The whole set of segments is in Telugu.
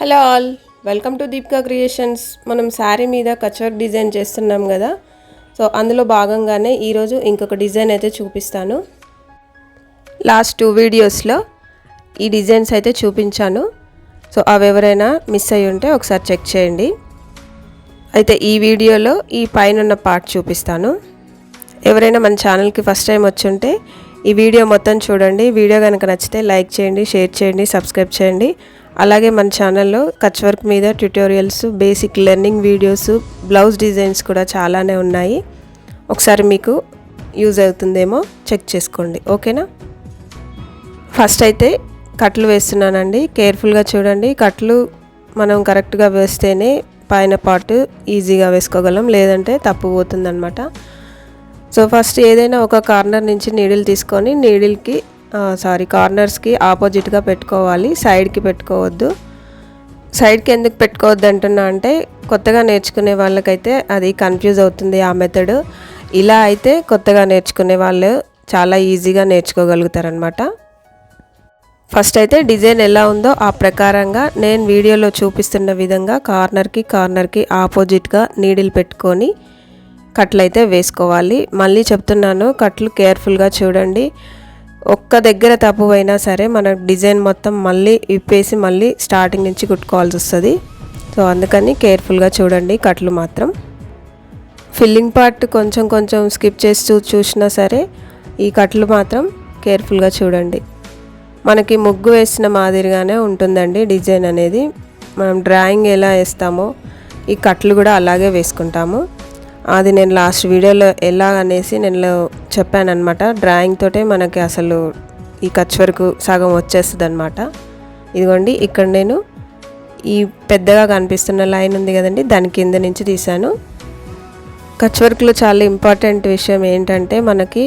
Hello all welcome to Deepika creations. మనం శారీ మీద కచ్ డిజైన్ చేస్తున్నాం కదా సో అందులో భాగంగానే ఈరోజు ఇంకొక డిజైన్ అయితే చూపిస్తాను. లాస్ట్ టూ వీడియోస్లో ఈ డిజైన్స్ అయితే చూపించాను. సో అవి ఎవరైనా మిస్ అయ్యి ఉంటే ఒకసారి చెక్ చేయండి. అయితే ఈ వీడియోలో ఈ పైన ఉన్న పార్ట్ చూపిస్తాను. ఎవరైనా మన ఛానల్కి ఫస్ట్ టైం వచ్చి ఉంటే ఈ వీడియో మొత్తం చూడండి. వీడియో కనుక నచ్చితే లైక్ చేయండి షేర్ చేయండి సబ్స్క్రైబ్ చేయండి. అలాగే మన ఛానల్లో కచ్ వర్క్ మీద tutorials basic learning videos blouse designs కూడా చాలానే ఉన్నాయి. ఒకసారి మీకు యూజ్ అవుతుందేమో చెక్ చేసుకోండి. ఓకేనా? ఫస్ట్ అయితే కట్లు వేస్తున్నానండి. కేర్ఫుల్గా చూడండి. కట్లు మనం కరెక్ట్గా వేస్తేనే పైన పార్ట్ ఈజీగా వేసుకోగలం. లేదంటే తప్పు పోతుందనమాట సో ఫస్ట్ ఏదైనా ఒక కార్నర్ నుంచి నీడిల్ తీసుకొని నీడిల్కి సారీ కార్నర్స్కి ఆపోజిట్గా పెట్టుకోవాలి సైడ్కి పెట్టుకోవద్దు. సైడ్కి ఎందుకు పెట్టుకోవద్దు అంటున్నా అంటే కొత్తగా నేర్చుకునే వాళ్ళకైతే అది కన్ఫ్యూజ్ అవుతుంది ఆ మెథడ్ ఇలా అయితే కొత్తగా నేర్చుకునే వాళ్ళు చాలా ఈజీగా నేర్చుకోగలుగుతారనమాట ఫస్ట్ అయితే డిజైన్ ఎలా ఉందో ఆ ప్రకారంగా నేను వీడియోలో చూపిస్తున్న విధంగా కార్నర్కి కార్నర్కి ఆపోజిట్గా నీడిల్ పెట్టుకొని కట్లు అయితే వేసుకోవాలి. మళ్ళీ చెప్తున్నాను కట్లు కేర్ఫుల్గా చూడండి. ఒక్క దగ్గర తప్పు అయినా సరే మన డిజైన్ మొత్తం మళ్ళీ విప్పేసి మళ్ళీ స్టార్టింగ్ నుంచి కుట్టుకోవాల్సి వస్తుంది. సో అందుకని కేర్ఫుల్గా చూడండి కట్లు మాత్రం. ఫిల్లింగ్ పార్ట్ కొంచెం కొంచెం స్కిప్ చేస్తూ చూసినా సరే ఈ కట్లు మాత్రం కేర్ఫుల్గా చూడండి. మనకి ముగ్గు వేసిన మాదిరిగానే ఉంటుందండి డిజైన్ అనేది. మనం డ్రాయింగ్ ఎలా వేస్తామో ఈ కట్లు కూడా అలాగే వేసుకుంటాము. అది నేను లాస్ట్ వీడియోలో ఎలా అనేసి నేను చెప్పాను అనమాట డ్రాయింగ్ తోటే మనకి అసలు ఈ కచ్ వరకు సగం వచ్చేస్తుంది అనమాట ఇదిగోండి ఇక్కడ నేను ఈ పెద్దగా కనిపిస్తున్న లైన్ ఉంది కదండి దాని కింద నుంచి తీశాను. కచ్ వర్క్లో చాలా ఇంపార్టెంట్ విషయం ఏంటంటే మనకి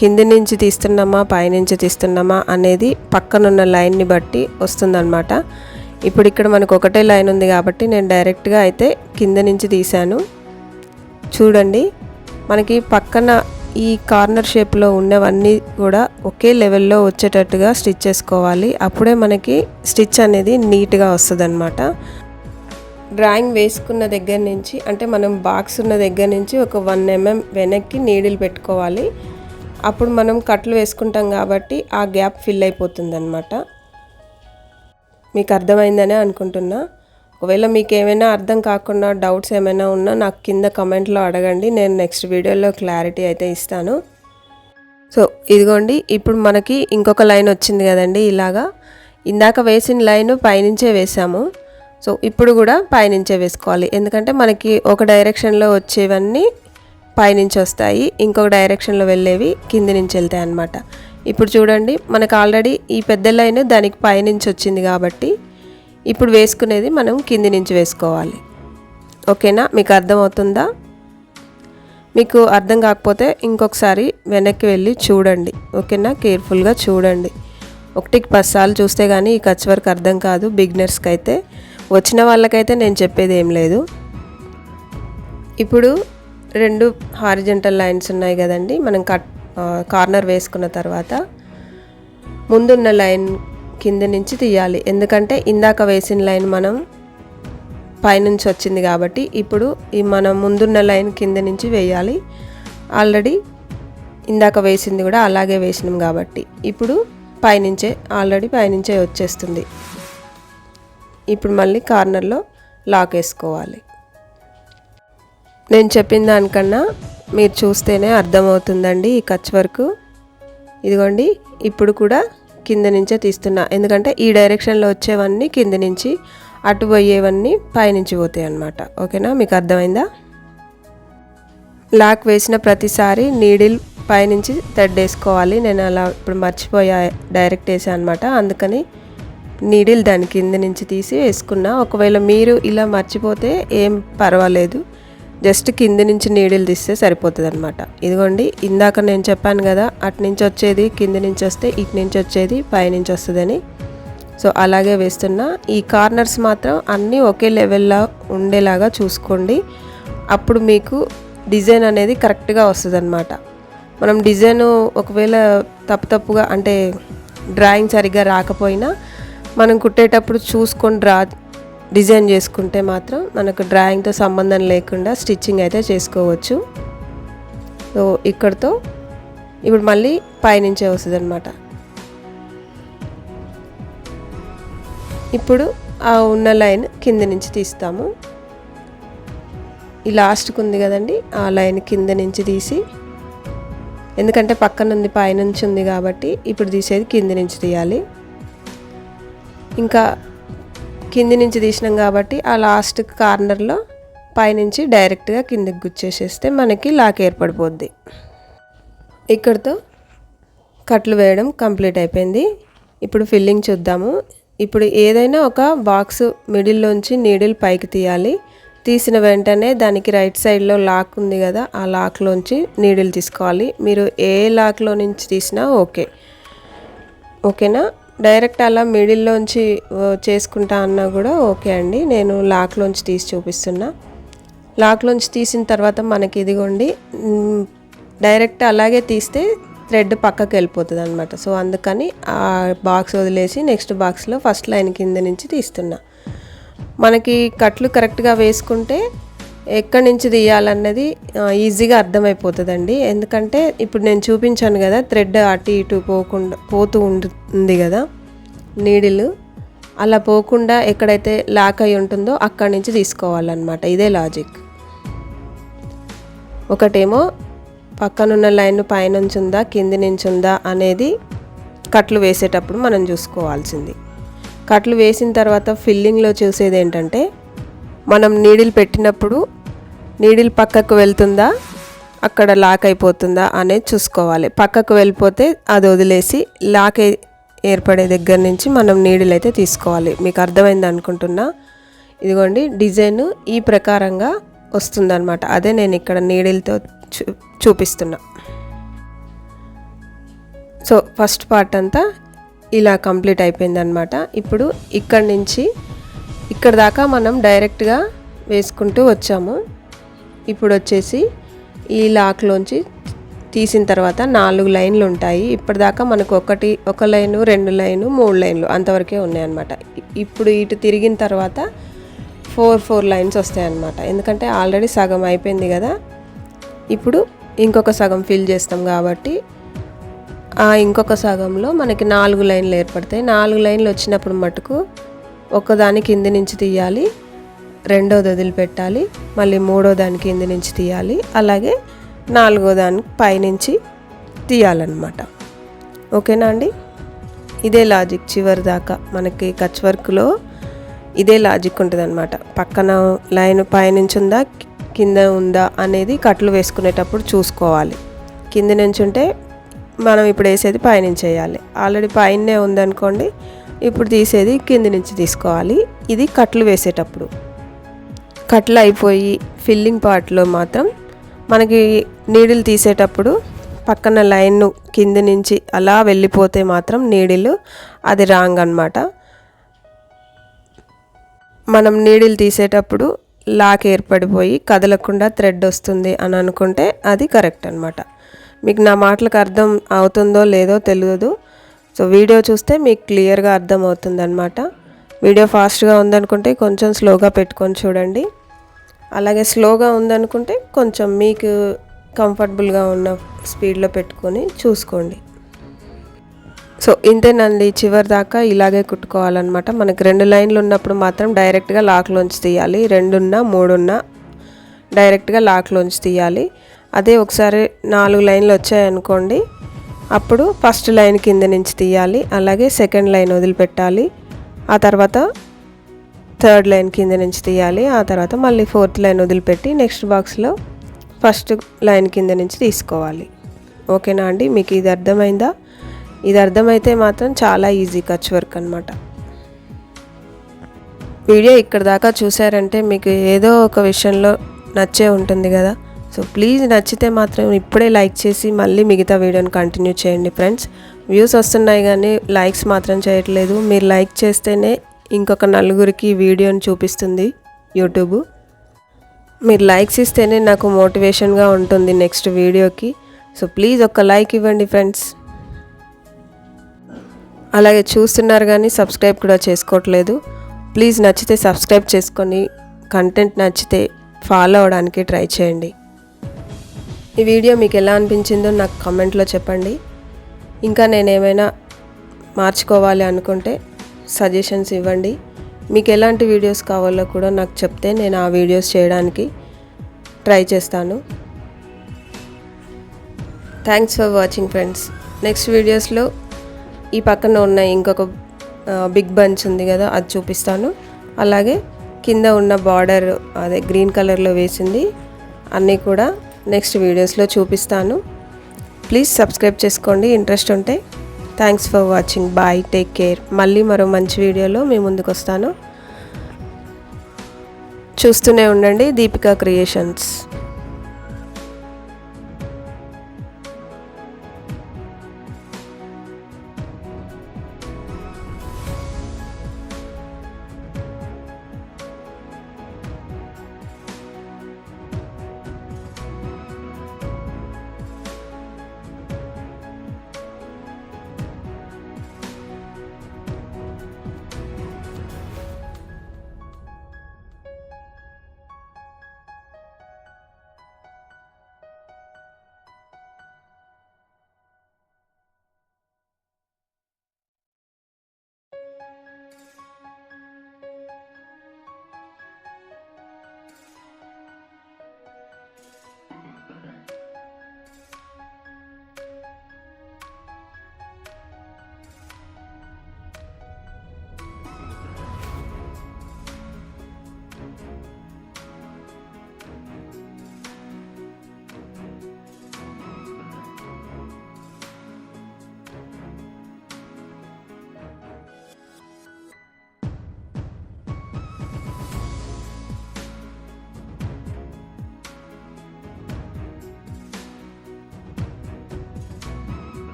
కింది నుంచి తీస్తున్నామా పైనుంచి తీస్తున్నామా అనేది పక్కనున్న లైన్ని బట్టి వస్తుందన్నమాట. ఇప్పుడు ఇక్కడ మనకు ఒకటే లైన్ ఉంది కాబట్టి నేను డైరెక్ట్గా అయితే కింద నుంచి తీశాను. చూడండి మనకి పక్కన ఈ కార్నర్ షేప్లో ఉన్నవన్నీ కూడా ఒకే లెవెల్లో వచ్చేటట్టుగా స్టిచ్ చేసుకోవాలి. అప్పుడే మనకి స్టిచ్ అనేది నీట్గా వస్తుంది అనమాట డ్రాయింగ్ వేసుకున్న దగ్గర నుంచి అంటే మనం బాక్స్ ఉన్న దగ్గర నుంచి ఒక వన్ ఎంఎం వెనక్కి నీడిల్ పెట్టుకోవాలి. అప్పుడు మనం కట్లు వేసుకుంటాం కాబట్టి ఆ గ్యాప్ ఫిల్ అయిపోతుంది అనమాట మీకు అర్థమైందనే అనుకుంటున్నా. ఒకవేళ మీకు ఏమైనా అర్థం కాకుండా డౌట్స్ ఏమైనా ఉన్నా నాకు కింద కమెంట్లో అడగండి. నేను నెక్స్ట్ వీడియోలో క్లారిటీ అయితే ఇస్తాను. సో ఇదిగోండి ఇప్పుడు మనకి ఇంకొక లైన్ వచ్చింది కదండి ఇలాగా. ఇందాక వేసిన లైన్ పైనుంచే వేసాము. సో ఇప్పుడు కూడా పైనుంచే వేసుకోవాలి. ఎందుకంటే మనకి ఒక డైరెక్షన్లో వచ్చేవన్నీ పైనుంచి వస్తాయి. ఇంకొక డైరెక్షన్లో వెళ్ళేవి కింది నుంచి వెళ్తాయి అన్నమాట. ఇప్పుడు చూడండి మనకు ఆల్రెడీ ఈ పెద్ద లైన్ దానికి పైనుంచి వచ్చింది కాబట్టి ఇప్పుడు వేసుకునేది మనం కింది నుంచి వేసుకోవాలి. ఓకేనా? మీకు అర్థమవుతుందా? మీకు అర్థం కాకపోతే ఇంకొకసారి వెనక్కి వెళ్ళి చూడండి. ఓకేనా? కేర్ఫుల్గా చూడండి. ఒకటికి పది సార్లు చూస్తే కానీ ఈ కచ్ వరకు అర్థం కాదు. బిగినర్స్కి అయితే వచ్చిన వాళ్ళకైతే నేను చెప్పేది ఏం లేదు. ఇప్పుడు రెండు హారిజెంటల్ లైన్స్ ఉన్నాయి కదండి. మనం కట్ కార్నర్ వేసుకున్న తర్వాత ముందున్న లైన్ కింద నుంచి తీయాలి. ఎందుకంటే ఇందాక వేసిన లైన్ మనం పైనుంచి వచ్చింది కాబట్టి ఇప్పుడు ఈ మనం ముందున్న లైన్ కింద నుంచి వేయాలి. ఆల్రెడీ ఇందాక వేసింది కూడా అలాగే వేసినాం కాబట్టి ఇప్పుడు పైనుంచే ఆల్రెడీ పైనుంచే వచ్చేస్తుంది. ఇప్పుడు మళ్ళీ కార్నర్లో లాక్ వేసుకోవాలి. నేను చెప్పిన దానికన్నా మీరు చూస్తేనే అర్థమవుతుందండి ఈ కచ్ వర్క్. ఇదిగోండి ఇప్పుడు కూడా కింద నుంచే తీస్తున్నా. ఎందుకంటే ఈ డైరెక్షన్లో వచ్చేవన్నీ కింద నుంచి అటు పోయేవన్నీ పైనుంచి పోతాయి అన్నమాట. ఓకేనా? మీకు అర్థమైందా? లాక్ వేసిన ప్రతిసారి నీడిల్ పైనుంచి థ్రెడ్ వేసుకోవాలి నేను అలా ఇప్పుడు మర్చిపోయా డైరెక్ట్ వేసాను అనమాట అందుకని నీడిల్ దాని కింద నుంచి తీసి వేసుకున్నా. ఒకవేళ మీరు ఇలా మర్చిపోతే ఏం పర్వాలేదు. జస్ట్ కింద నుంచి నీడిల్ తీస్తే సరిపోతుంది అనమాట ఇదిగోండి ఇందాక నేను చెప్పాను కదా అటు నుంచి వచ్చేది కింద నుంచి వస్తే ఇటు నుంచి వచ్చేది పైనుంచి వస్తుందని. సో అలాగే వేస్తున్నా. ఈ కార్నర్స్ మాత్రం అన్నీ ఒకే లెవెల్లో ఉండేలాగా చూసుకోండి. అప్పుడు మీకు డిజైన్ అనేది కరెక్ట్గా వస్తుంది అనమాట మనం డిజైన్ ఒకవేళ తప్పు తప్పుగా అంటే డ్రాయింగ్ సరిగ్గా రాకపోయినా మనం కుట్టేటప్పుడు చూసుకొని డ్రా డిజైన్ చేసుకుంటే మాత్రం మనకు డ్రాయింగ్తో సంబంధం లేకుండా స్టిచ్చింగ్ అయితే చేసుకోవచ్చు. సో ఇక్కడతో ఇప్పుడు మళ్ళీ పైనుంచే వస్తుంది అనమాట ఇప్పుడు ఆ ఉన్న లైన్ కింద నుంచి తీస్తాము. ఈ లాస్ట్కి ఉంది కదండి ఆ లైన్ కింద నుంచి తీసి ఎందుకంటే పక్కన ఉంది పైనుంచి ఉంది కాబట్టి ఇప్పుడు తీసేది కింద నుంచి తీయాలి. ఇంకా కింది నుంచి తీసినాం కాబట్టి ఆ లాస్ట్ కార్నర్లో పైనుంచి డైరెక్ట్గా కిందకి గుచ్చేసేస్తే మనకి లాక్ ఏర్పడిపోద్ది. ఇక్కడితో కట్లు వేయడం కంప్లీట్ అయిపోయింది. ఇప్పుడు ఫిల్లింగ్ చూద్దాము. ఇప్పుడు ఏదైనా ఒక బాక్స్ మిడిల్లోంచి నీడిల్ పైకి తీయాలి. తీసిన వెంటనే దానికి రైట్ సైడ్లో లాక్ ఉంది కదా ఆ లాక్లోంచి నీడిల్ తీసుకోవాలి. మీరు ఏ లాక్లో నుంచి తీసినా ఓకే. ఓకేనా? డైరెక్ట్ అలా మిడిల్లోంచి చేసుకుంటా అన్నా కూడా ఓకే అండి. నేను లాక్లోంచి తీసి చూపిస్తున్నా. లాక్లోంచి తీసిన తర్వాత మనకి ఇదిగోండి డైరెక్ట్ అలాగే తీస్తే థ్రెడ్ పక్కకి వెళ్ళిపోతుంది అనమాట సో అందుకని ఆ బాక్స్ వదిలేసి నెక్స్ట్ బాక్స్లో ఫస్ట్ లైన్ కింద నుంచి తీస్తున్నా. మనకి కట్లు కరెక్ట్గా వేసుకుంటే ఎక్కడి నుంచి తీయాలన్నది ఈజీగా అర్థమైపోతుందండి. ఎందుకంటే ఇప్పుడు నేను చూపించాను కదా థ్రెడ్ అటు ఇటు పోకుండా పోతూ ఉంది కదా నీడిల్. అలా పోకుండా ఎక్కడైతే లాక్ అయి ఉంటుందో అక్కడి నుంచి తీసుకోవాలన్నమాట. ఇదే లాజిక్. ఒకటేమో పక్కనున్న లైన్ పైనుంచి ఉందా కింది నుంచి ఉందా అనేది కట్లు వేసేటప్పుడు మనం చూసుకోవాల్సింది. కట్లు వేసిన తర్వాత ఫిల్లింగ్లో చూసేది ఏంటంటే మనం నీడిల్ పెట్టినప్పుడు నీడిల్ పక్కకు వెళ్తుందా? అక్కడ లాక్ అయిపోతుందా అనేది చూసుకోవాలి. పక్కకు వెళ్ళిపోతే అది వదిలేసి లాక్ ఏర్పడే దగ్గర నుంచి మనం నీడిల్ అయితే తీసుకోవాలి. మీకు అర్థమైంది అనుకుంటున్నా? ఇదిగోండి డిజైన్ ఈ ప్రకారంగా వస్తుందన్నమాట. అదే నేను ఇక్కడ నీడిల్తో చూ చూపిస్తున్నా. సో ఫస్ట్ పార్ట్ అంతా ఇలా కంప్లీట్ అయిపోయిందనమాట ఇప్పుడు ఇక్కడ నుంచి ఇక్కడ దాకా మనం డైరెక్ట్గా వేసుకుంటూ వచ్చాము. ఇప్పుడు వచ్చేసి ఈ లాక్లోంచి తీసిన తర్వాత నాలుగు లైన్లు ఉంటాయి. ఇప్పటిదాకా మనకు ఒకటి ఒక లైను రెండు లైను మూడు లైన్లు అంతవరకే ఉన్నాయన్నమాట. ఇప్పుడు ఇటు తిరిగిన తర్వాత ఫోర్ ఫోర్ లైన్స్ వస్తాయి అన్నమాట ఎందుకంటే ఆల్రెడీ సగం అయిపోయింది కదా. ఇప్పుడు ఇంకొక సగం ఫిల్ చేస్తాం కాబట్టి ఆ ఇంకొక సగంలో మనకి నాలుగు లైన్లు ఏర్పడతాయి. నాలుగు లైన్లు వచ్చినప్పుడు మటుకు ఒకదాని కింది నుంచి తీయాలి. రెండోది వదిలిపెట్టాలి మళ్ళీ మూడో దాని కింది నుంచి తీయాలి అలాగే నాలుగో దాని పైనుంచి తీయాలన్నమాట. ఓకేనా అండి? ఇదే లాజిక్ చివరి దాకా. మనకి కచ్ వర్క్లో ఇదే లాజిక్ ఉంటుంది అనమాట పక్కన లైన్ పైనుంచి ఉందా కింద ఉందా అనేది కట్లు వేసుకునేటప్పుడు చూసుకోవాలి. కింద నుంచి ఉంటే మనం ఇప్పుడు వేసేది పైనుంచి వేయాలి. ఆల్రెడీ పైనే ఉందనుకోండి ఇప్పుడు తీసేది కింది నుంచి తీసుకోవాలి. ఇది కట్లు వేసేటప్పుడు. కట్లు అయిపోయి ఫిల్లింగ్ పార్ట్లో మాత్రం మనకి నీడిల్ తీసేటప్పుడు పక్కన లైన్ కింది నుంచి అలా వెళ్ళిపోతే మాత్రం నీడిలు అది రాంగ్ అనమాట మనం నీడిల్ తీసేటప్పుడు లాక్ ఏర్పడిపోయి కదలకుండా థ్రెడ్ వస్తుంది అని అనుకుంటే అది కరెక్ట్ అనమాట మీకు నా మాటలకు అర్థం అవుతుందో లేదో తెలియదు. సో వీడియో చూస్తే మీకు క్లియర్గా అర్థం అవుతుంది అనమాట వీడియో ఫాస్ట్గా ఉందనుకుంటే కొంచెం స్లోగా పెట్టుకొని చూడండి. అలాగే స్లోగా ఉందనుకుంటే కొంచెం మీకు కంఫర్టబుల్గా ఉన్న స్పీడ్లో పెట్టుకొని చూసుకోండి. సో ఇంతేనండి చివరి దాకా ఇలాగే కుట్టుకోవాలన్నమాట. మనకు రెండు లైన్లు ఉన్నప్పుడు మాత్రం డైరెక్ట్గా లాక్లోంచి తీయాలి. రెండున్న మూడున్న డైరెక్ట్గా లాక్లోంచి తీయాలి. అదే ఒకసారి నాలుగు లైన్లు వచ్చాయనుకోండి అప్పుడు ఫస్ట్ లైన్ కింద నుంచి తీయాలి. అలాగే సెకండ్ లైన్ వదిలిపెట్టాలి. ఆ తర్వాత థర్డ్ లైన్ కింద నుంచి తీయాలి. ఆ తర్వాత మళ్ళీ ఫోర్త్ లైన్ వదిలిపెట్టి నెక్స్ట్ బాక్స్లో ఫస్ట్ లైన్ కింద నుంచి తీసుకోవాలి. ఓకేనా అండి? మీకు ఇది అర్థమైందా? ఇది అర్థమైతే మాత్రం చాలా ఈజీ ఖర్చు వర్క్ అనమాట వీడియో ఇక్కడ దాకా చూసారంటే మీకు ఏదో ఒక విషయంలో నచ్చే ఉంటుంది కదా. సో ప్లీజ్ నచ్చితే మాత్రం ఇప్పుడే లైక్ చేసి మళ్ళీ మిగతా వీడియోని కంటిన్యూ చేయండి ఫ్రెండ్స్. వ్యూస్ వస్తున్నాయి కానీ లైక్స్ మాత్రం చేయట్లేదు. మీరు లైక్ చేస్తేనే ఇంకొక నలుగురికి వీడియోని చూపిస్తుంది యూట్యూబ్. మీరు లైక్స్ ఇస్తేనే నాకు మోటివేషన్గా ఉంటుంది నెక్స్ట్ వీడియోకి. సో ప్లీజ్ ఒక లైక్ ఇవ్వండి ఫ్రెండ్స్. అలాగే చూస్తున్నారు కానీ సబ్స్క్రైబ్ కూడా చేసుకోవట్లేదు. ప్లీజ్ నచ్చితే సబ్స్క్రైబ్ చేసుకొని కంటెంట్ నచ్చితే ఫాలో అవడానికి ట్రై చేయండి. ఈ వీడియో మీకు ఎలా అనిపించిందో నాకు కమెంట్లో చెప్పండి. ఇంకా నేను ఏమైనా మార్చుకోవాలి అనుకుంటే సజెషన్స్ ఇవ్వండి. మీకు ఎలాంటి వీడియోస్ కావాలో కూడా నాకు చెప్తే నేను ఆ వీడియోస్ చేయడానికి ట్రై చేస్తాను. Thanks for watching friends next వీడియోస్లో ఈ పక్కన ఉన్న ఇంకొక బిగ్ బంచ్ ఉంది కదా అది చూపిస్తాను. అలాగే కింద ఉన్న బార్డర్ అదే గ్రీన్ కలర్లో వేసింది అన్నీ కూడా నెక్స్ట్ వీడియోస్లో చూపిస్తాను. ప్లీజ్ సబ్స్క్రైబ్ చేసుకోండి. ఇంట్రెస్ట్ ఉంటే thanks for watching bye take care మళ్ళీ మరో మంచి వీడియోలో మీ ముందుకు వస్తాను. చూస్తూనే ఉండండి దీపికా క్రియేషన్స్